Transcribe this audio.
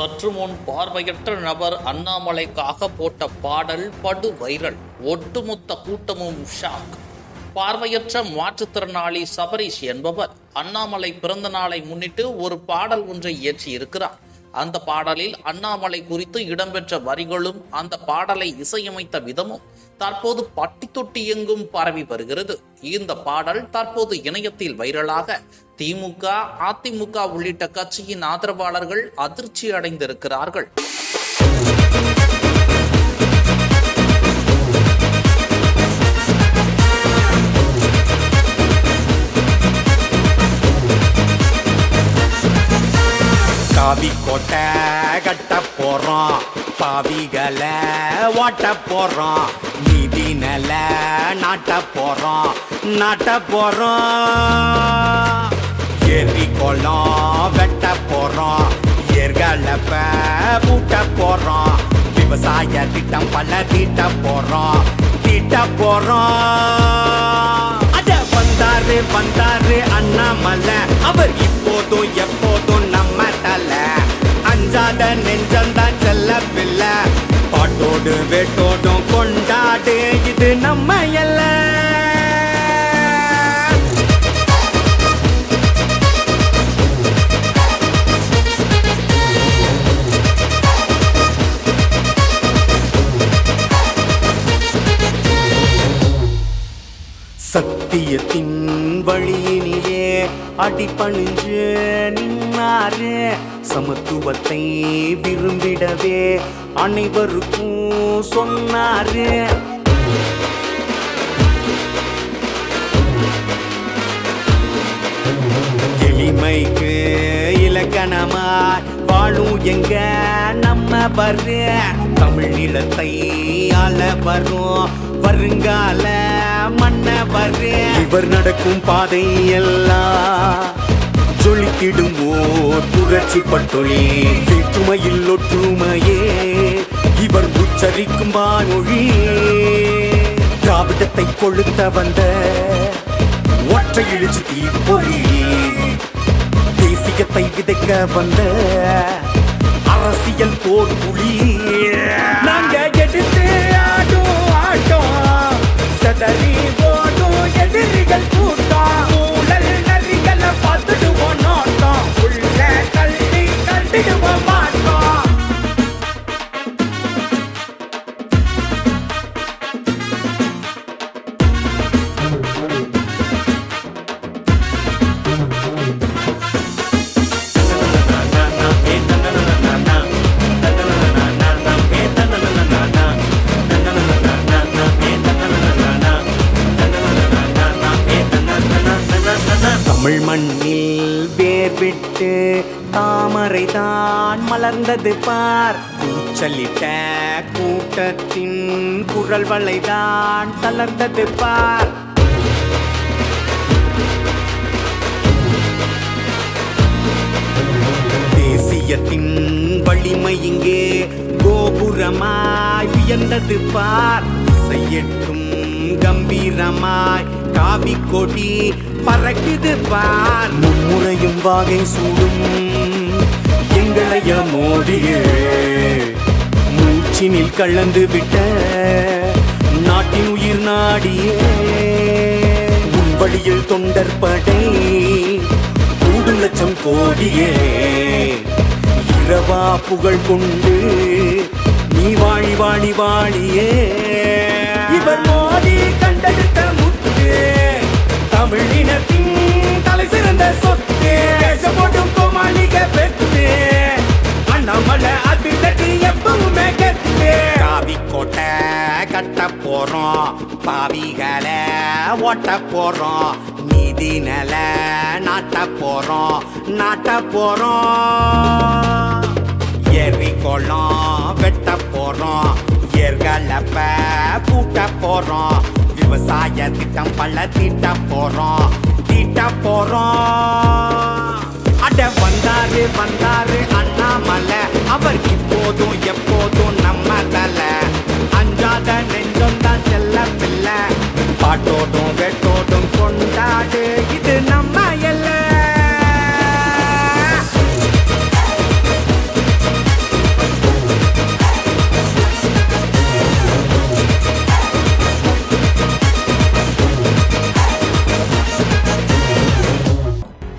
சற்று முன் பார்வையற்ற நபர் அண்ணாமலைக்காக போட்ட பாடல் படு வைரல் ஒட்டுமொத்த கூட்டமும் ஷாக். பார்வையற்ற மாற்றுத்திறனாளி சபரிஷ் என்பவர் அண்ணாமலை பிறந்த நாளை முன்னிட்டு ஒரு பாடல் ஒன்றை இயற்றியிருக்கிறார். அந்த பாடலில் அண்ணாமலை குறித்து இடம்பெற்ற வரிகளும் அந்த பாடலை இசையமைத்த விதமும் தற்போது பட்டி தொட்டி எங்கும் பரவி வருகிறது. இந்த பாடல் தற்போது இணையத்தில் வைரலாக திமுக அதிமுக உள்ளிட்ட கட்சியின் ஆதரவாளர்கள் அதிர்ச்சி அடைந்திருக்கிறார்கள். பாவி கோட்டை கட்ட போறோம். பாவிகளை ஓட்ட போறோம். நீதி நில நாட்ட போறோம். நாட்ட போறோம். எரி குளம் வெட்ட போறோம். ஏர்களப்ப பூட்ட போறோம். விவசாய திட்டம் பல தீட்ட போறோம். தீட்ட போறோம். அட வந்தாரு வந்தாரு அண்ணாமலை. அவர் இப்போதும் எப்ப அஞ்சாத நெஞ்சந்தான் செல்ல பிள்ளை பாட்டோடு வேட்டோடும் கொண்டாடு இது நம்ம எல்லை சத்தியத்தின் வழியினிலே அடிபணிஞ்சு நின்னாரு. சமத்துவத்தை விரும்பிடவே அனைவருக்கும் சொன்னாரு. எளிமைக்கு இலக்கணமாய் வாழும் எங்க நம்ம வர்ற தமிழ் நிலத்தை ஆள வரும் வருங்கால மன்ன வர்ற இவர் நடக்கும் பாதை எல்லாம் ஜொலித்திடுமோ புரட்சி பட்டொழி. வேற்றுமையில் ஒற்றுமையே இவர் உச்சரிக்கும் வானொழி. திராவிடத்தை கொளுத்த வந்த ஒற்றை இழிச்சு தீப்பொறி. தேசியத்தை விதைக்க வந்த தமிழ் மண்ணில் வேர் விட்டு தாமரை தான் மலர்ந்தது பார். கூச்சலிட்ட கூட்டத்தின் குரல் வளைதான் தளர்ந்தது பார். தேசியத்தின் வலிமை இங்கே கோபுரமாய் உயர்ந்தது பார். செய்யட்டும் கம்பீரமாய் காவி கொடி பறக்குது பார். மும்முறையும் வாகை சூடும் எங்களைய மோதிய. மூச்சினில் கலந்து விட்ட நாட்டின் உயிர் நாடியே. உன் வழியில் தொண்டர் படை மூன்று லட்சம் கோடியே. இரவா புகழ் கொண்டு நீ வாழி வாழி வாழியே. இவர் மோடி கண்டது தமிழினத்தின் தலை சிறந்த சொத்து வேஷம் போட்டும் கோமாளிக பெற்று அண்ணாமலை அது தட்டி எப்பவுமே கெத்து காவி கோட்டை கட்ட போறோம் பாவிகளை ஓட்ட போறோம் நீதி நில நாட்ட போறோம் நாட்ட போறோம். எரி குளம் வெட்ட போறோம் எர்களப்ப பூட்ட போறோம் விவசாய திட்டம் பல தீட்ட போறோம். தீட்ட போறோம். அட வந்தாரு வந்தாரு அண்ணாமலை. அவர் இப்போதும் எப்போதும் நம்ம தலை. அஞ்சாத நெஞ்சம் தான் செல்ல பிள்ளை. பாட்டோடும் வெட்டோடும் கொண்டாடு.